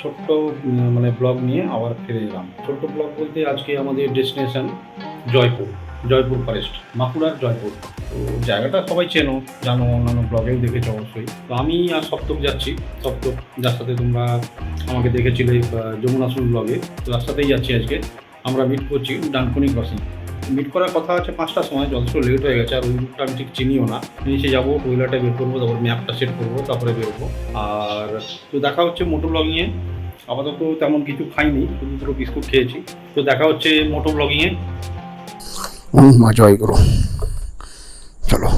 ছোট্ট মানে ব্লগ নিয়ে আবার ফিরে এলাম। ছোট্ট ব্লগ বলতে আজকে আমাদের ডেস্টিনেশন জয়পুর জয়পুর ফরেস্ট বাঁকুড়ার জয়পুর। তো জায়গাটা সবাই চেনো জানো অন্যান্য ব্লগেও দেখেছ অবশ্যই। তো আমি আর সপ্তক যাচ্ছি। সপ্তক যার সাথে তোমরা আমাকে দেখেছিলে আহ, যমুনাসুল ব্লগে তো তার সাথেই যাচ্ছি আজকে। আমরা মিট করছি ডানকুনি ক্রসিং মিট করার কথা আছে পাঁচটার সময় যথেষ্ট লেট হয়ে গেছে আর ওই রুটটা আমি ঠিক চিনিও না। নিচে যাব টয়লাটা বের করব তারপর ম্যাপটা সেট করব তারপরে বেরোবো। আর তো দেখা হচ্ছে মোটো ব্লগিংয়ে আপাতত তেমন কিছু খাইনি, শুধু দুটো বিস্কুট খেয়েছি। তো দেখা হচ্ছে মোটো ব্লগিংয়ে। জয় করো। চলো।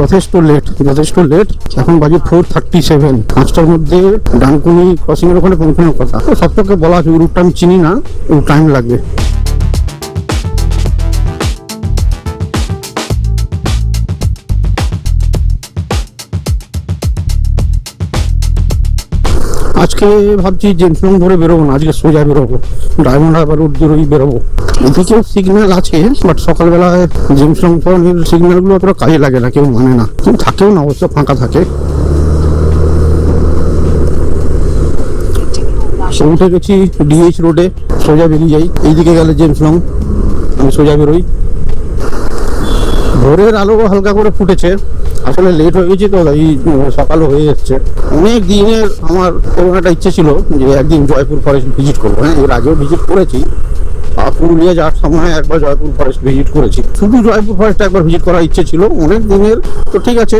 যথেষ্ট লেট যথেষ্ট লেট এখন বাজে ফোর থার্টি সেভেন পাঁচটার মধ্যে ডানকুনি ক্রসিং এর ওখানে পৌঁছানোর কথা। সবটাকে বলা আছে রুটটা আমি চিনি না টাইম লাগবে। আজকে ভাবছি জেমসলং ধরে বেরোবো না আজকে সোজা বেরোবো। ডায়মন্ড হারবার রোড ধরেই বেরোবো। এদিকেও সিগন্যাল আছে বাট সকালবেলায় জেমসলং ফোনের সিগন্যালগুলো অতটা কাজে লাগে না কেউ মানে না। থাকেও না অবশ্য ফাঁকা থাকে। সে উঠে গেছি ডিএইচ রোডে সোজা বেরিয়ে যাই। এইদিকে গেলে জেমসলং আমি সোজা বেরোই। ভোরের আলো হালকা করে ফুটেছে। আসলে লেট হয়ে গেছি তো এই সকালও হয়ে যাচ্ছে। অনেক দিনের আমার কোনো একটা ইচ্ছে ছিল যে একদিন জয়পুর ফরেস্ট ভিজিট করব। হ্যাঁ এর আগেও ভিজিট করেছি। পুরুলিয়া যাওয়ার সময় একবার জয়পুর ফরেস্ট ভিজিট করেছি। শুধু জয়পুর ফরেস্ট একবার ভিজিট করার ইচ্ছে ছিল, অনেক দিনের। তো ঠিক আছে,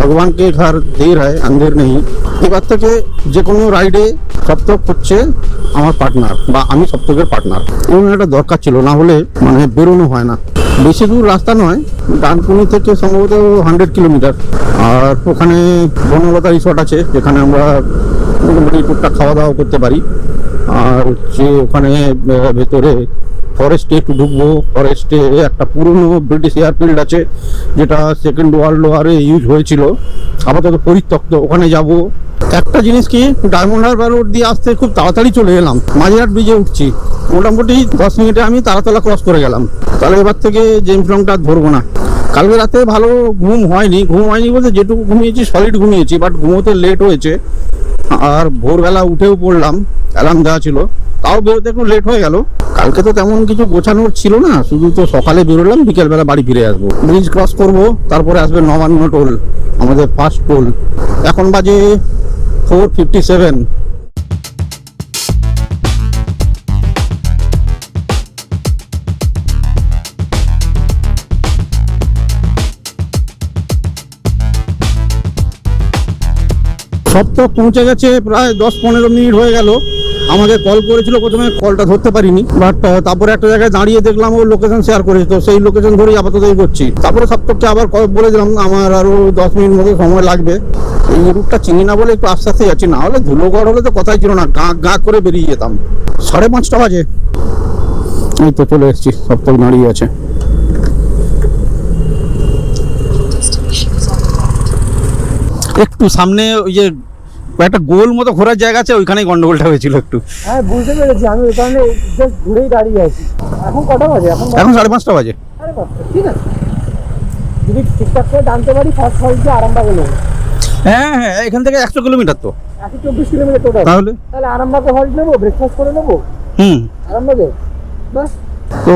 ভগবানকে ঘর দের হয় আন্ধের নেই। এবার থেকে যে কোনো রাইডে সপ্তক হচ্ছে আমার পার্টনার বা আমি সপ্তকের পার্টনার এমন একটা দরকার ছিল, না হলে মানে বেরোনো হয় না। বেশি দূর রাস্তা নয়, ডানকুনি থেকে সম্ভবত হান্ড্রেড কিলোমিটার আর ওখানে বনলতা রিসর্ট আছে, যেখানে আমরা মোটামুটি টুকটাক খাওয়া দাওয়া করতে পারি। আর হচ্ছে ওখানে ভেতরে ফরেস্টে একটু ঢুকবো। ফরেস্টে একটা পুরনো ব্রিটিশ এয়ারফিল্ড আছে, যেটা সেকেন্ড ওয়ার্ল্ড ওয়ারে ইউজ হয়েছিল। আপাতত পরিত্যক্ত, ওখানে যাব। একটা জিনিস কি ডায়মন্ড হারবার রোড দিয়ে আসতে খুব তাড়াতাড়ি চলে এলাম। মাঝেরহাট ব্রিজে উঠছি। মোটামুটি দশ মিনিটে আমি তারাতলা ক্রস করে গেলাম। তাহলে এবার থেকে জেমস লংটা আর ধরবো না। কালকে রাতে ভালো ঘুম হয়নি। ঘুম হয়নি বলতে যেটুকু ঘুমিয়েছি সলিড ঘুমিয়েছি বাট ঘুমোতে লেট হয়েছে। আর ভোরবেলা উঠেও পড়লাম অ্যালার্ম দেওয়া ছিল। তাও বেরোতে একটু লেট হয়ে গেল। কালকে তো তেমন কিছু গোছানোর ছিল না, শুধু তো সকালে বেরোলাম, বিকেলবেলা বাড়ি ফিরে আসব। ব্রিজ ক্রস করব, তারপরে আসবে নবান্ন টোল আমাদের ফার্স্ট টোল এখন বাজে ফোর ফিফটি সেভেন সপ্তাহ পৌঁছে গেছে, প্রায় দশ পনেরো মিনিট হয়ে গেল। আমাকে কল করেছিল, প্রথমে কলটা ধরতে পারিনি বাট তারপরে একটা জায়গায় দাঁড়িয়ে দেখলাম, ও লোকেশন শেয়ার করেছে, তো সেই লোকেশন ধরেই আপাতত করছি। তারপরে সপ্তাহকে আবার কল বলে দিলাম, আমার আরও দশ মিনিট মতো সময় লাগবে। এই রুটটা চিনি না বলে একটু আস্তে আস্তে যাচ্ছি, না হলে ধুলোগড় হলে তো কথাই ছিল না, গা গা করে বেরিয়ে যেতাম। সাড়ে পাঁচটা বাজে। এই তো চলে এসেছি, সপ্তাহ দাঁড়িয়ে আছে। একটু সামনে ওই যে একটা গোল মতো ঘোরার জায়গা আছে ওইখানেই গন্ডগোলটা হয়েছিল একটু। হ্যাঁ বুঝতে পেরেছি। আমি ওই কারণে জাস্ট ঘুরেই দাঁড়িয়ে আছি। এখন কটা বাজে? এখন এখন সাড়ে পাঁচটা বাজে। সাড়ে পাঁচটা ঠিক আছে। যদি ঠিকঠাক করে জানতে পারি ফার্স্ট হল যে আরামবাগে নেব। হ্যাঁ হ্যাঁ এখান থেকে একশো কিলোমিটার তো। একশো চব্বিশ কিলোমিটার টোটাল তাহলে? তাহলে আরামবাগে হল্ট নেব ব্রেকফাস্ট করে নেব? হুম। আরামবাগে? বাস। তো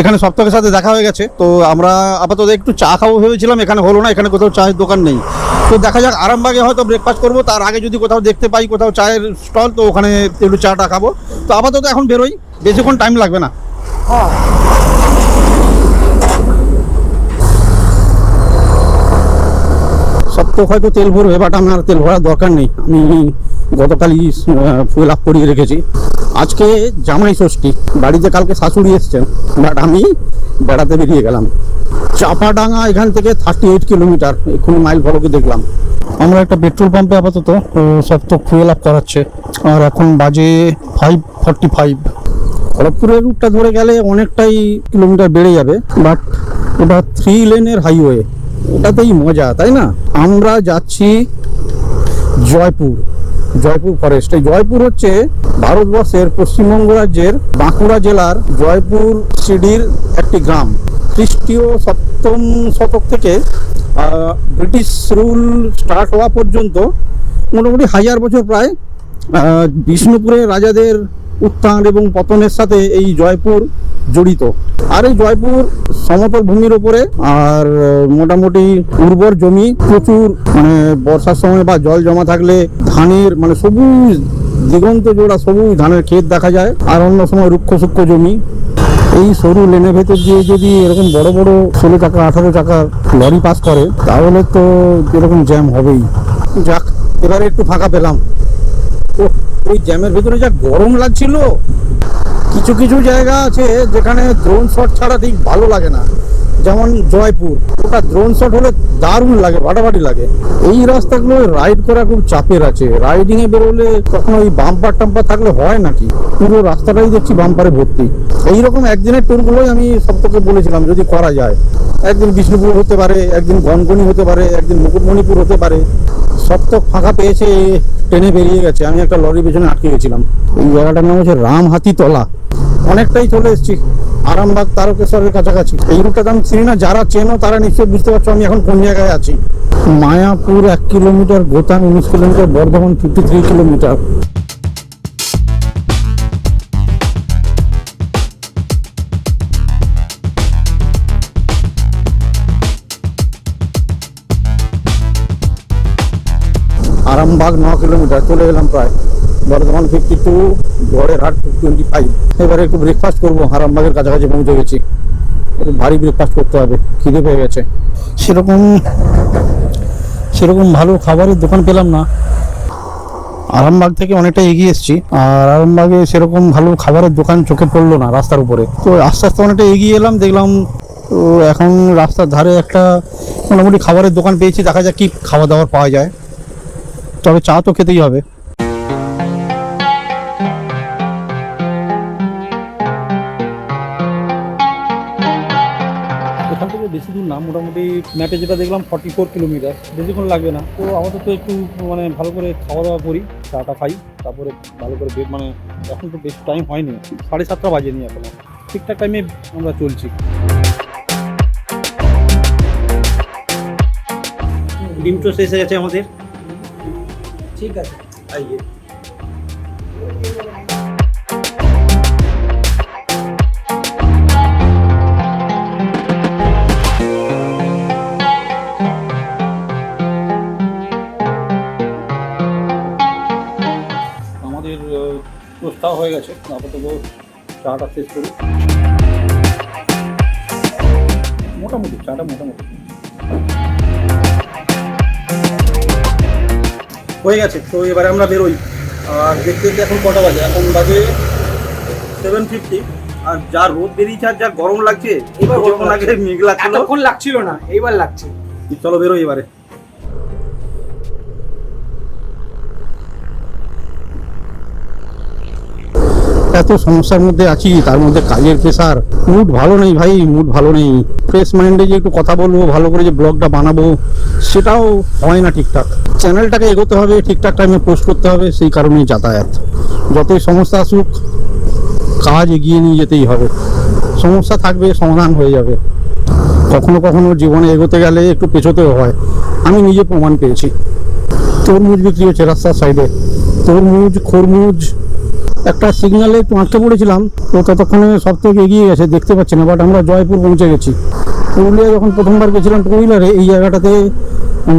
এখানে সপ্তাহের সাথে দেখা হয়ে গেছে। তো আমরা আপাতত একটু চা খাব ভেবেছিলাম এখানে হলো না এখানে কোথাও চায়ের দোকান নেই। তো দেখা যাক, আরামবাগে হয়তো ব্রেকফাস্ট করব। তার আগে যদি কোথাও দেখতে পাই, কোথাও চায়ের স্টল তো ওখানে একটু চাটা খাব। তো আপাতত এখন বেরোই, বেশিক্ষণ টাইম লাগবে না। হ্যাঁ সপ্তাহ হয়তো তেল ভরবে বাট আমার তেল ভরার দরকার নেই। আমি গতকালই ফুয়েল আপ করিয়ে রেখেছি। আজকে জামাই ষষ্ঠী, বাড়িতে কালকে শাশুড়ি এসছেন বাট আমি বেড়াতে বেরিয়ে গেলাম। চাপাডাঙ্গা এখান থেকে থার্টি এইট কিলোমিটার এক্ষুনি মাইল ফলকে দেখলাম। আমরা একটা পেট্রোল পাম্পে আপাতত সব তো ফুয়েল আপ করাচ্ছে। আর এখন বাজে ফাইভ ফর্টি ফাইভ খড়গপুরের রুটটা ধরে গেলে অনেকটাই কিলোমিটার বেড়ে যাবে বাট ওটা থ্রি লেনের হাইওয়ে ওটাতেই মজা তাই না? আমরা যাচ্ছি জয়পুর জয়পুর ফরেস্ট এই জয়পুর হচ্ছে ভারতবর্ষের পশ্চিমবঙ্গ রাজ্যের বাঁকুড়া জেলার জয়পুর সিডির একটি গ্রাম। খ্রিস্টীয় সপ্তম শতক থেকে ব্রিটিশ রুল স্টার্ট হওয়া পর্যন্ত মোটামুটি হাজার বছর প্রায় বিষ্ণুপুরের রাজাদের উত্থান এবং পতনের সাথে এই জয়পুর জড়িত। আর এই জয়পুর সমতল ভূমির উপরে আর মোটামুটি উর্বর জমি, প্রচুর মানে বর্ষার সময় বা জল জমা থাকলে ধানের মানে সবুজ দিগন্ত জোড়া সবুজ ধানের ক্ষেত দেখা যায়। আর অন্য সময় রুক্ষ সূক্ষ্ম জমি। এই সরু লেনের ভেতর দিয়ে যদি এরকম বড় বড় ষোলো টাকা আঠারো টাকা লরি পাস করে, তাহলে তো এরকম জ্যাম হবেই। যাক, এবারে একটু ফাঁকা পেলাম। ওই জ্যামের ভেতরে যা গরম লাগছিল। কিছু কিছু জায়গা আছে যেখানে ড্রোন শট ছাড়া ঠিক ভালো লাগে না। যেমন জয়পুর, ওটা ড্রোন শট হলে দারুণ লাগে ফাটাফাটি লাগে। এই রাস্তাগুলো রাইড করা খুব চাপের আছে। রাইডিং এ বেরোলে কখনো ওই বাম্পার টাম্পার থাকলে হয় নাকি? পুরো রাস্তাটাই দেখছি বাম্পারে ভর্তি। এইরকম একদিনের ট্যুরগুলোই আমি সব থেকে বলেছিলাম, যদি করা যায়। একদিন বিষ্ণুপুর হতে পারে, একদিন গনগনি হতে পারে, একদিন মুকুটমণিপুর হতে পারে। সপ্তক ফাঁকা পেয়েছে, ট্রেনে বেরিয়ে গেছে। আমি একটা লরির পেছনে আটকে গেছিলাম। এই জায়গাটার নাম হচ্ছে রামহাতি তলা অনেকটাই চলে এসেছি। আরামবাগ, তারকেশ্বরের কাছাকাছি। এই রুটটা আমি চিনি না, যারা চেনো তারা নিশ্চয়ই বুঝতে পারছ আমি এখন কোন জায়গায় আছি। মায়াপুর এক কিলোমিটার, গোতান উনিশ kilometre, Bardhaman fifty three kilometre. Arambagh ন কিলোমিটার, চলে গেলাম প্রায়। বর্ধমান ফিফটি টু গড়ের হাট টোয়েন্টি ফাইভ এবারে একটু ব্রেকফাস্ট করব আরামবাগের কাছাকাছি পৌঁছে গেছি। একটু ভারী ব্রেকফাস্ট করতে হবে, খিদে পেয়ে গেছে। সেরকম সেরকম ভালো খাবারের দোকান পেলাম না। আরামবাগ থেকে অনেকটা এগিয়ে এসেছি, আর আরামবাগে সেরকম ভালো খাবারের দোকান চোখে পড়ল না রাস্তার উপরে। তো আস্তে আস্তে অনেকটা এগিয়ে এলাম, দেখলাম, তো এখন রাস্তার ধারে একটা মোটামুটি খাবারের দোকান পেয়েছি, দেখা যাক কি খাওয়া দাওয়ার পাওয়া যায়। তবে চা তো খেতেই হবে। না মোটামুটি ম্যাপে যেটা দেখলাম ফর্টি ফোর কিলোমিটার বেশিক্ষণ লাগবে না। তো আমাদের তো একটু মানে ভালো করে খাওয়া দাওয়া করি চা টা খাই তারপরে ভালো করে মানে এখন তো বেশি টাইম হয়নি। সাড়ে সাতটা বাজেনি এখন। ঠিকঠাক টাইমে আমরা চলছি। ডিম শেষ হয়ে গেছে আমাদের? ঠিক আছে। আইয়ে। প্রস্তাব হয়ে গেছে। আপাতত চাটা শেষ করি। মোটামুটি চাটা মোটামুটি। হয়ে গেছে তো এবারে আমরা বেরোই। আর দেখতে দেখতে এখন কটা বাজে? এখন বাজে সেভেন ফিফটি আর যা রোদ বেরিয়েছে আর যা গরম লাগছে এবার গরম লাগছে মেঘ লাগছে। লাগছিল না এইবার লাগছে। চলো বেরোই এবারে। এত সমস্যার মধ্যে আছি, তার মধ্যে কাজের প্রেশার মুড ভালো নেই ভাই মুড ভালো নেই। ফ্রেশ মাইন্ডে যে একটু কথা বলব, ভালো করে যে ব্লগটা বানাবো, সেটাও হয় না ঠিকঠাক। চ্যানেলটাকে এগোতে হবে, ঠিকঠাক টাইমে পোস্ট করতে হবে, সেই কারণেই যাতায়াত। যতই সমস্যা আসুক, কাজ এগিয়ে নিয়ে যেতেই হবে। সমস্যা থাকবে, সমাধান হয়ে যাবে। কখনো কখনো জীবনে এগোতে গেলে একটু পেছোতেও হয়। আমি নিজে প্রমাণ পেয়েছি। তরমুজ বিক্রি হচ্ছে রাস্তার সাইডে তরমুজ, খরমুজ একটা সিগনালে একটু আটকে পড়েছিলাম তো ততক্ষণে সব থেকে এগিয়ে গেছে দেখতে পাচ্ছি না বাট আমরা জয়পুর পৌঁছে গেছি। পুরুলিয়া যখন প্রথমবার গেছিলাম টু হুইলারে এই জায়গাটাতে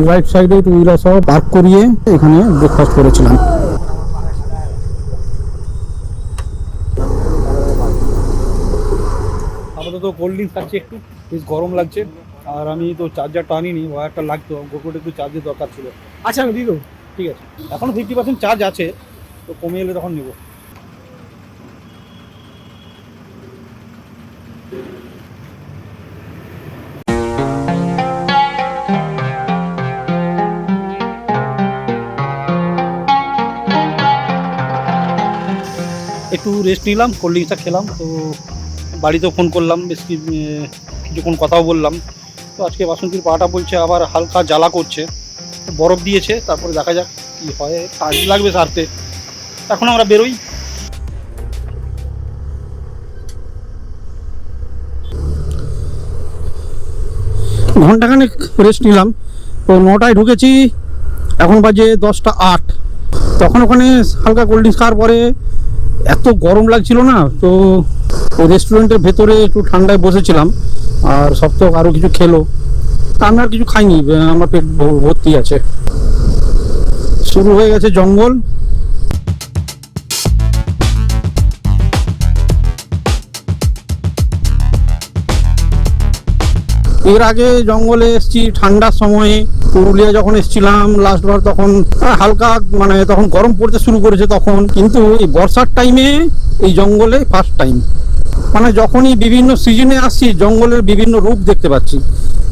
রাইট সাইডে টু হুইলার সহ পার্ক করিয়ে এখানে ব্রেকফাস্ট করেছিলাম। আপাতত কোল্ড ড্রিঙ্কস খাচ্ছি একটু বেশ গরম লাগছে আর আমি তো চার্জারটা আনিনি ওয়ারটা লাগতো গোকুট একটু চার্জের দরকার ছিল। আচ্ছা আমি দিয়ে দেবো। ঠিক আছে। এখনও ফিফটি পার্সেন্ট চার্জ আছে তো কমে এলে তখন নেব। একটু রেস্ট নিলাম কোল্ড ড্রিঙ্কসটা খেলাম, তো বাড়িতেও ফোন করলাম, বেশ কিছুক্ষণ কথাও বললাম। তো আজকে বাসন্তীর পাটা বলছে, আবার হালকা জ্বালা করছে। বরফ দিয়েছে, তারপরে দেখা যাক কী হয়। কাজ লাগবে সারতে। এখন আমরা বেরোই। ঘন্টাখানেক রেস্ট নিলাম। তো নটায় ঢুকেছি, এখন বাজে দশটা আট। তখন ওখানে হালকা কোল্ড ড্রিঙ্কস খাওয়ার পরে এত গরম লাগছিল না, তো রেস্টুরেন্টের ভেতরে একটু ঠান্ডায় বসেছিলাম, আর সব তো আরও কিছু খেলো। আমি আর কিছু খাইনি আমার পেট ভর্তি আছে। শুরু হয়ে গেছে জঙ্গল। এর আগে জঙ্গলে এসেছি ঠান্ডার সময়ে। পুরুলিয়া যখন এসেছিলাম লাস্টবার তখন হালকা মানে তখন গরম পড়তে শুরু করেছে তখন। কিন্তু এই বর্ষার টাইমে এই জঙ্গলে ফার্স্ট টাইম মানে যখনই বিভিন্ন সিজনে আসছি, জঙ্গলের বিভিন্ন রূপ দেখতে পাচ্ছি।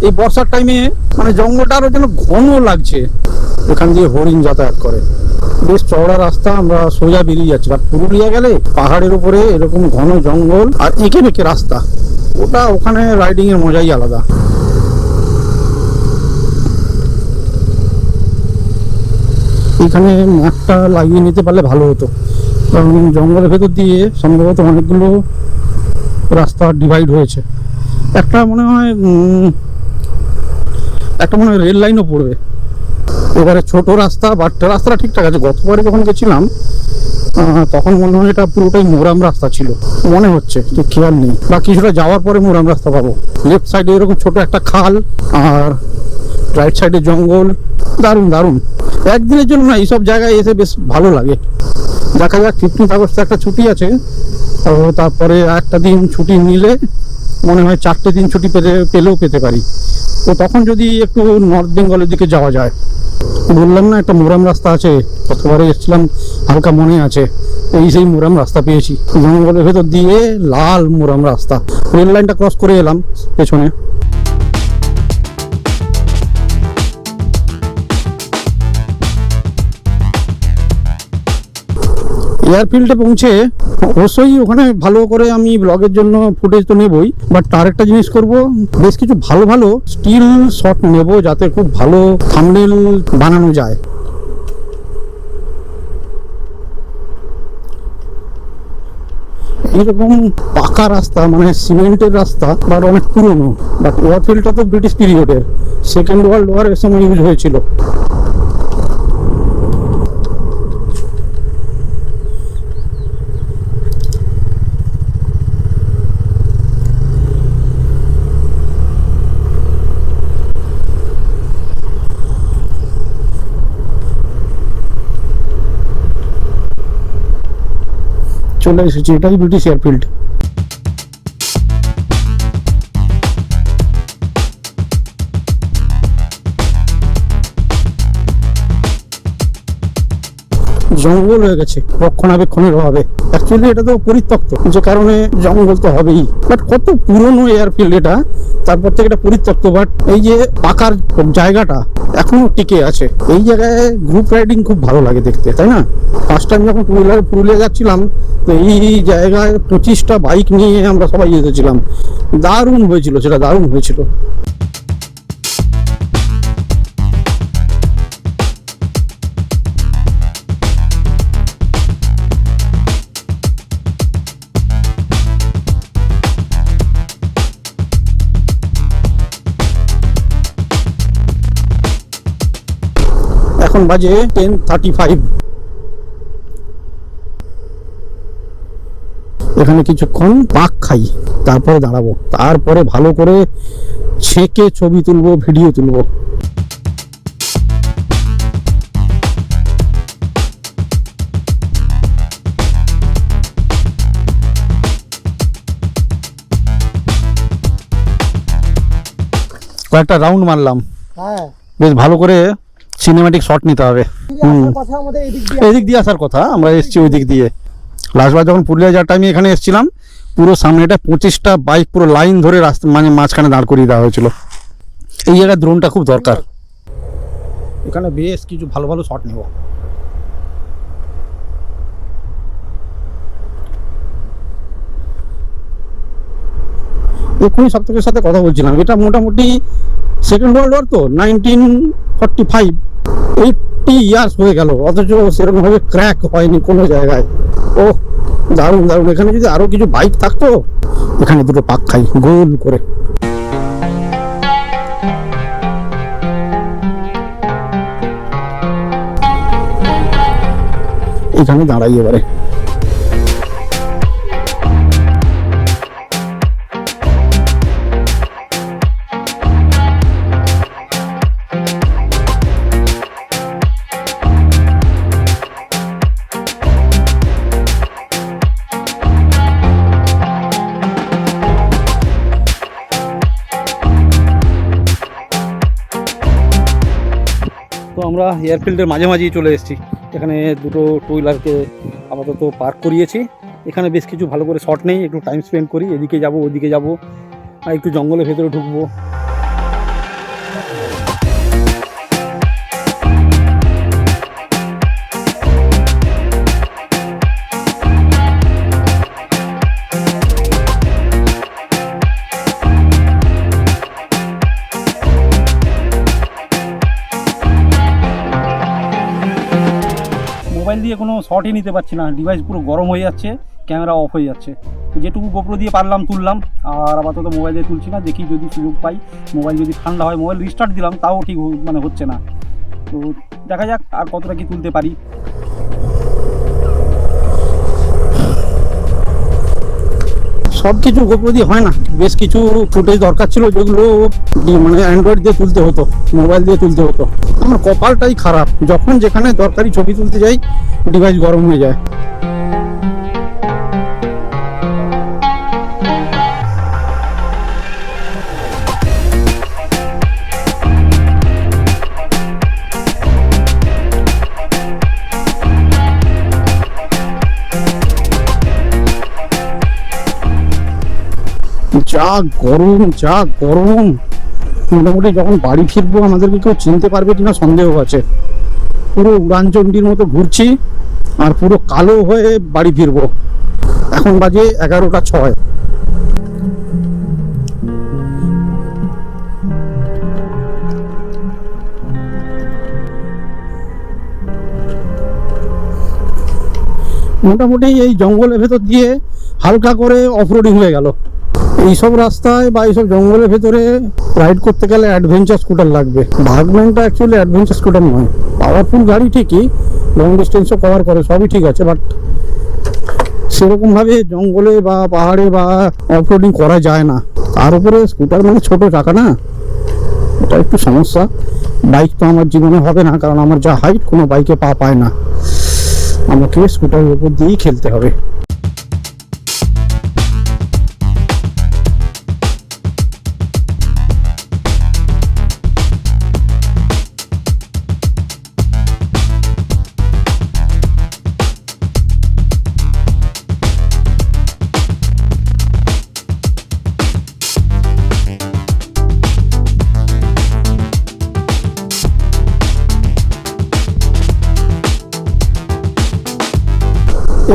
এই বর্ষার টাইমে মানে জঙ্গলটা আরও যেন ঘন লাগছে। এখান দিয়ে হরিণ যাতায়াত করে। বেশ চওড়া রাস্তা, আমরা সোজা বেরিয়ে যাচ্ছি। আর পুরুলিয়া গেলে পাহাড়ের উপরে এরকম ঘন জঙ্গল আর এঁকে বেঁকে রাস্তা। ওটা ওখানে রাইডিং এর মজাই আলাদা। এখানে মাঠটা লাগিয়ে নিতে পারলে ভালো হতো। কারণ জঙ্গলের ভেতর দিয়ে সম্ভবত অনেকগুলো রাস্তা ডিভাইড হয়েছে। একটা মনে হয় একটা মনে হয় রেল লাইনও পড়বে। এবারে ছোট রাস্তা, বাট রাস্তাটা ঠিকঠাক আছে। গতবারে যখন গেছিলাম তখন মনে হয় এটা পুরোটাই মোরাম রাস্তা ছিল। মনে হচ্ছে ঠিক খেয়াল নেই। বা কিছুটা যাওয়ার পরে মোরাম রাস্তা পাবো। লেফট সাইডে এরকম ছোট একটা খাল, আর রাইট সাইডে জঙ্গল। দারুণ দারুণ। একদিনের জন্য না, এইসব জায়গায় এসে বেশ ভালো লাগে। দেখা যাক ফিফটিন্থ আগস্টে একটা ছুটি আছে। তো তারপরে একটা দিন ছুটি নিলে মনে হয় চারটে দিন ছুটি পেতে, পেলেও পেতে পারি। তো তখন যদি একটু নর্থ বেঙ্গলের দিকে যাওয়া যায়। বললাম না, একটা মোরাম রাস্তা আছে। গতবারে এসেছিলাম, হালকা মনে আছে। এই সেই মোরাম রাস্তা পেয়েছি। জঙ্গলের ভেতর দিয়ে লাল মোরাম রাস্তা। রেল লাইনটা ক্রস করে এলাম, পেছনে। এয়ারফিল্ডে পৌঁছে অবশ্যই ওখানে ভালো করে আমি ব্লগের জন্য ফুটেজ তো নেবই বাট তার একটা জিনিস করব, বেশ কিছু ভালো ভালো স্টিল শট নেব যাতে খুব ভালো থাম্বনেল বানানো যায়। এরকম পাকা রাস্তা মানে সিমেন্টের রাস্তা বা অনেক পুরনো বাট এয়ারফিল্ডটা তো ব্রিটিশ পিরিয়ডের সেকেন্ড ওয়ার্ল্ড ওয়ার এর সময় ইউজ হয়েছিল। চলে এসেছি এটাই ব্রিটিশ এয়ারফিল্ড জঙ্গল হয়ে গেছে, রক্ষণাবেক্ষণের অভাবে। অ্যাকচুয়ালি এটা তো পরিত্যক্ত, যে কারণে জঙ্গল তো হবেই। বাট কত পুরনো এয়ারফিল্ড এটা, তারপর থেকে এটা পরিত্যক্ত। বাট এই যে পাকার জায়গাটা এখনও টিকে আছে। এই জায়গায় গ্রুপ রাইডিং খুব ভালো লাগে দেখতে, তাই না? ফার্স্ট টাইম যখন পুরুলিয়া পুরুলিয়া যাচ্ছিলাম, তো এই জায়গায় পঁচিশটা বাইক নিয়ে আমরা সবাই এসেছিলাম দারুণ হয়েছিল, সেটা দারুণ হয়েছিল। এখন বাজে টেন থার্টি ফাইভ এখানে কিছুক্ষণ পাক খাই তারপরে দাঁড়াবো। তারপরে ভালো করে ছেঁকে ছবি তুলবো ভিডিও তুলবো। কয়েকটা রাউন্ড মারলাম। হ্যাঁ। বেশ ভালো করে সিনেমাটিক শট নিতে হবে। এদিক দিয়ে। আসার কথা আমরা এসছি ওই দিক দিয়ে। লাস্টবার যখন পুরুলিয়া যাওয়ার টাইমে এখানে এসছিলাম পুরো সামনেটা পঁচিশটা বাইক পুরো লাইন ধরে রাস্তা মানে মাঝখানে দাঁড় করিয়ে দেওয়া হয়েছিল। এই জায়গায় দ্রোনটা খুব দরকার। এখানে বেশ কিছু ভালো ভালো শট নেব। এক্ষুনি সব সাথে কথা বলছিলাম এটা মোটামুটি সেকেন্ড ওয়ার্ল্ড ওয়ার তো nineteen forty five eighty years হয়ে গেল, অথচ সেরকমভাবে ক্র্যাক হয়নি কোনো জায়গায়। ও দারুণ দারুণ। এখানে যদি আরও কিছু বাইক থাকতো, এখানে দুটো পাক খাই, গোল করে। এখানে দাঁড়াই এবারে। আমরা এয়ারফিল্ডের মাঝামাঝি চলে এসেছি। এখানে দুটো টু হুইলারকে আপাতত পার্ক করিয়েছি। এখানে বেশ কিছু ভালো করে শট নেই, একটু টাইম স্পেন্ড করি, এদিকে যাব, ওদিকে যাব একটু জঙ্গলের ভেতরে ঢুকবো। মোবাইল দিয়ে কোনো শর্টই নিতে পারছি না। ডিভাইস পুরো গরম হয়ে যাচ্ছে ক্যামেরা অফ হয়ে যাচ্ছে। যেটুকু গোপ্রো দিয়ে পারলাম, তুললাম, আর আপাতত মোবাইল দিয়ে তুলছি না। দেখি যদি সুযোগ পাই, মোবাইল যদি ঠান্ডা হয়, মোবাইল রিস্টার্ট দিলাম, তাও ঠিক মানে হচ্ছে না। তো দেখা যাক আর কতটা কি তুলতে পারি। সব কিছু গোপ্রো হয় না। বেশ কিছু ফুটেজ দরকার ছিল যেগুলো মানে অ্যান্ড্রয়েড দিয়ে তুলতে হতো মোবাইল দিয়ে তুলতে হতো। আমার কপালটাই খারাপ। যখন যেখানে দরকারি ছবি তুলতে যাই ডিভাইস গরম হয়ে যায়। যা গরম যা গরম। মোটামুটি যখন বাড়ি ফিরবো, আমাদেরকে কেউ চিনতে পারবে কিনা সন্দেহ আছে। পুরো উড়ানচণ্ডীর মতো ঘুরছি আর পুরো কালো হয়ে বাড়ি ফিরবো। এখন বাজে এগারোটা ছয়। মোটামুটি এই জঙ্গলের ভেতর দিয়ে হালকা করে অফরোডিং হয়ে গেল। এইসব রাস্তায় বা এইসব জঙ্গলের ভেতরে রাইড করতে গেলে অ্যাডভেঞ্চার স্কুটার লাগবে। ভাগম্যানটা অ্যাকচুয়ালি অ্যাডভেঞ্চার স্কুটার নয়। পাওয়ারফুল গাড়ি ঠিকই লং ডিস্টেন্সও কভার করে, সবই ঠিক আছে বাট সেরকমভাবে জঙ্গলে বা পাহাড়ে বা অফরোডিং করা যায় না। তার উপরে স্কুটার মানে ছোট চাকা না। এটা একটু সমস্যা। বাইক তো আমার জীবনে হবে না, কারণ আমার যা হাইট কোনো বাইকে পা পায় না। আমাকে স্কুটারের উপর দিয়েই খেলতে হবে।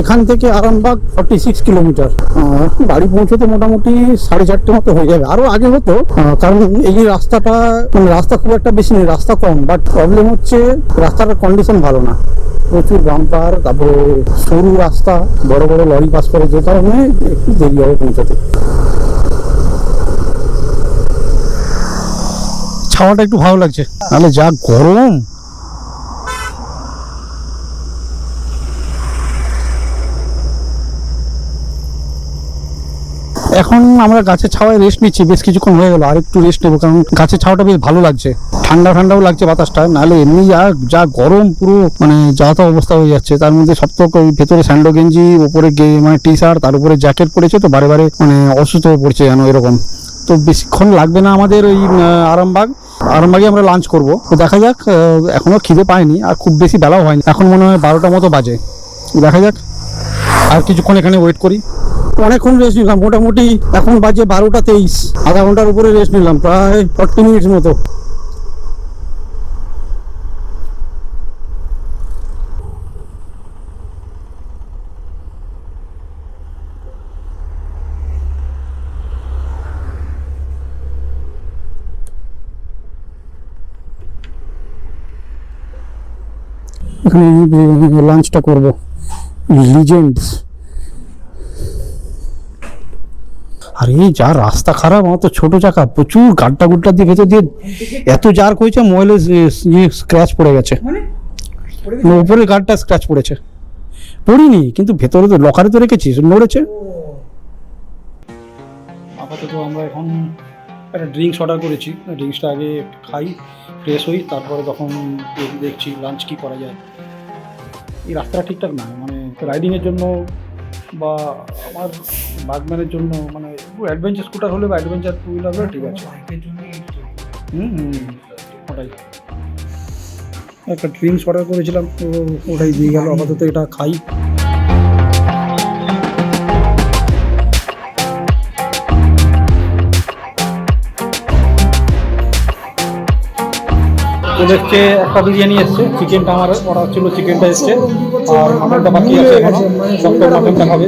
এখান থেকে আরামবাগ ফর্টি সিক্স কিলোমিটার বাড়ি পৌঁছতে মোটামুটি সাড়ে চারটে মতো হয়ে যাবে। আরও আগে হতো কারণ এই রাস্তাটা মানে রাস্তা খুব একটা বেশি নেই রাস্তা কম বাট প্রবলেম হচ্ছে রাস্তাটার কন্ডিশন ভালো না। প্রচুর বাম্পার তারপরে সরু রাস্তা বড় বড় লরি পাস করে যে কারণে একটু দেরি হবে পৌঁছাতে। ছাওয়াটা একটু ভালো লাগছে। নাহলে যা গরম এখন আমরা গাছের ছাওয়ায় রেস্ট নিচ্ছি বেশ কিছুক্ষণ হয়ে গেলো আর একটু রেস্ট নেব কারণ গাছের ছাওয়াটা বেশ ভালো লাগছে। ঠান্ডা ঠান্ডাও লাগছে বাতাসটা নাহলে এমনি যা যা গরম পুরো মানে যা অবস্থা হয়ে যাচ্ছে। তার মধ্যে সব তো ওই ভেতরে স্যান্ডো গেঞ্জি উপরে গে- মানে টি শার্ট তার উপরে জ্যাকেট পরেছে তো বারে বারে মানে অসুস্থ হয়ে পড়ছে যেন এরকম। তো বেশিক্ষণ লাগবে না আমাদের ওই আরামবাগ। আরামবাগে আমরা লাঞ্চ করব। তো দেখা যাক আহ, এখনও খিদে পাইনি আর খুব বেশি বেলাও হয়নি। এখন মনে হয় বারোটা মতো বাজে। দেখা যাক। আর কিছুক্ষণ এখানে ওয়েট করি। অনেকক্ষণ রেস্ট নিলাম, মোটামুটি এখন বাজে বারোটা তেইশ। আধা ঘণ্টার উপরে রেস্ট নিলাম, প্রায় ফর্টি মিনিটস মতো। এখানে লাঞ্চটা করব লিজেন্ডস আর এই যা রাস্তা খারাপ আমার তো ছোট চাকা প্রচুর গাড্ডা গুড্ডা দিয়ে ভেতর দিয়ে এত জার হয়েছে ময়লে স্ক্র্যাচ পড়ে গেছে। মানে? না, উপরের গার্ডটা স্ক্র্যাচ পড়েছে। পড়িনি কিন্তু ভেতরে তো লকারে তো রেখেছিস নড়েছে। আপাতত আমরা এখন একটা ড্রিঙ্কস অর্ডার করেছি। ড্রিঙ্কসটা আগে খাই ফ্রেশ হই তারপরে তখন দেখছি লাঞ্চ কি করা যায়। এই রাস্তাটা ঠিকঠাক না মানে রাইডিংয়ের জন্য বা আমার বাগম্যানের জন্য মানে অ্যাডভেঞ্চার স্কুটার হলে বা অ্যাডভেঞ্চার টু হুইলার হলে ঠিক আছে। হুম হুম ওটাই। একটা ড্রিঙ্কস অর্ডার করেছিলাম ওটাই দিয়ে গেল আপাতত এটা খাই। ওদেরকে একটা বিরিয়ানি এসছে চিকেনটা আমার অর্ডার ছিল চিকেনটা এসছে আর মাটনটা বাকি আছে এখনও সপ্তাহ মাটনটা খাবে।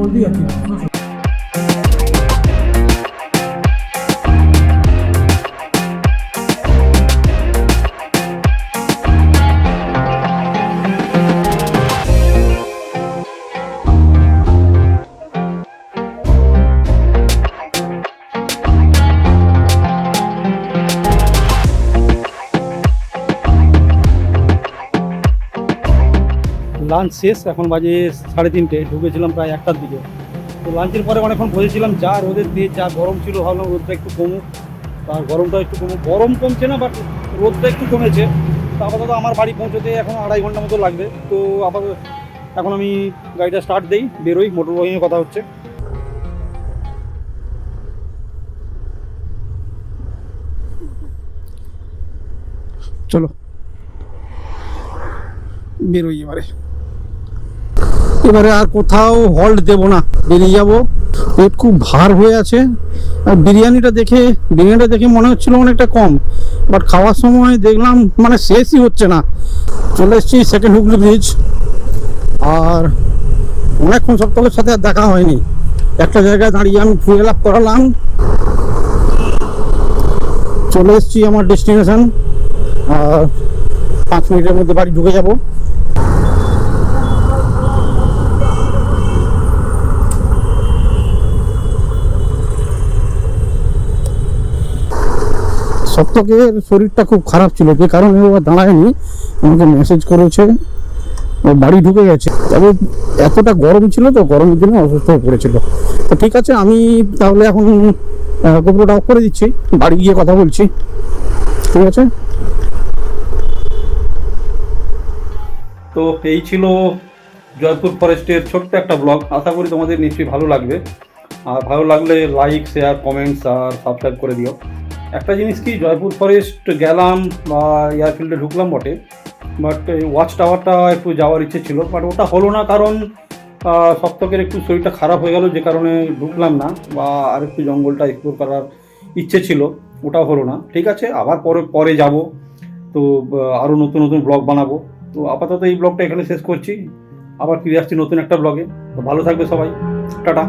বলতেই আর কি লাঞ্চ শেষ, এখন বাজে সাড়ে তিনটে, ঢুকেছিলাম প্রায় একটার দিকে। তো লাঞ্চের পরে অনেকক্ষণ বসেছিলাম, যা রোদের দিয়ে যা গরম ছিল, ভাবলাম রোদটা একটু কমুক আর গরমটা একটু কমুক। গরম কমছে না বাট রোদটা একটু কমেছে। তো আপাতত আমার বাড়ি পৌঁছতে এখন আড়াই ঘণ্টা মতো লাগবে। তো আপাতত এখন আমি গাড়িটা স্টার্ট দিই, বেরোই মোটর নিয়ে কথা হচ্ছে। চলো। বেরোই এবারে। এবারে আর কোথাও হল্ট দেব না। বেরিয়ে যাব। পেট খুব ভার হয়ে আছে। আর বিরিয়ানিটা দেখে বিরিয়ানিটা দেখে মনে হচ্ছিল অনেকটা কম। বাট খাওয়ার সময় দেখলাম মানে শেষই হচ্ছে না। চলে এসেছি সেকেন্ড হুগলি ব্রিজ আর অনেকক্ষণ সপ্তাহের সাথে আর দেখা হয়নি। একটা জায়গায় দাঁড়িয়ে আমি ফুয়েল আপ করালাম। চলে এসেছি আমার ডেস্টিনেশন আর পাঁচ মিনিটের মধ্যে বাড়ি ঢুকে যাব। সপ্তকের শরীরটা খুব খারাপ ছিল, যে কারণে ও দাঁড়ায়নি। আমাকে মেসেজ করেছে, ও বাড়ি ঢুকে গেছে। তবে এতটা গরম ছিল তো, গরমের জন্য অসুস্থ হয়ে পড়েছিল। তো ঠিক আছে, আমি তাহলে এখন গোপ্রোটা অফ করে দিচ্ছি। বাড়ি গিয়ে কথা বলছি। ঠিক আছে? তো এই ছিল জয়পুর ফরেস্টের ছোট্ট একটা ব্লগ। আশা করি তোমাদের নিশ্চয়ই ভালো লাগবে। আর ভালো লাগলে লাইক শেয়ার কমেন্টস আর সাবস্ক্রাইব করে দিও। একটা জিনিস কি, জয়পুর ফরেস্ট গেলাম, বা এয়ারফিল্ডে ঢুকলাম বটে বাট ওয়াচ টাওয়ারটা একটু যাওয়ার ইচ্ছে ছিল বাট ওটা হলো না কারণ সপ্তকের একটু শরীরটা খারাপ হয়ে গেল, যে কারণে ঢুকলাম না, বা আর একটু জঙ্গলটা এক্সপ্লোর করার ইচ্ছে ছিল, ওটাও হলো না। ঠিক আছে, আবার পরে পরে যাব, তো আরও নতুন নতুন ব্লগ বানাবো। তো আপাতত এই ব্লগটা এখানে শেষ করছি, আবার ফিরে আসছি নতুন একটা ব্লগে তো ভালো থাকবে সবাই, টাটা।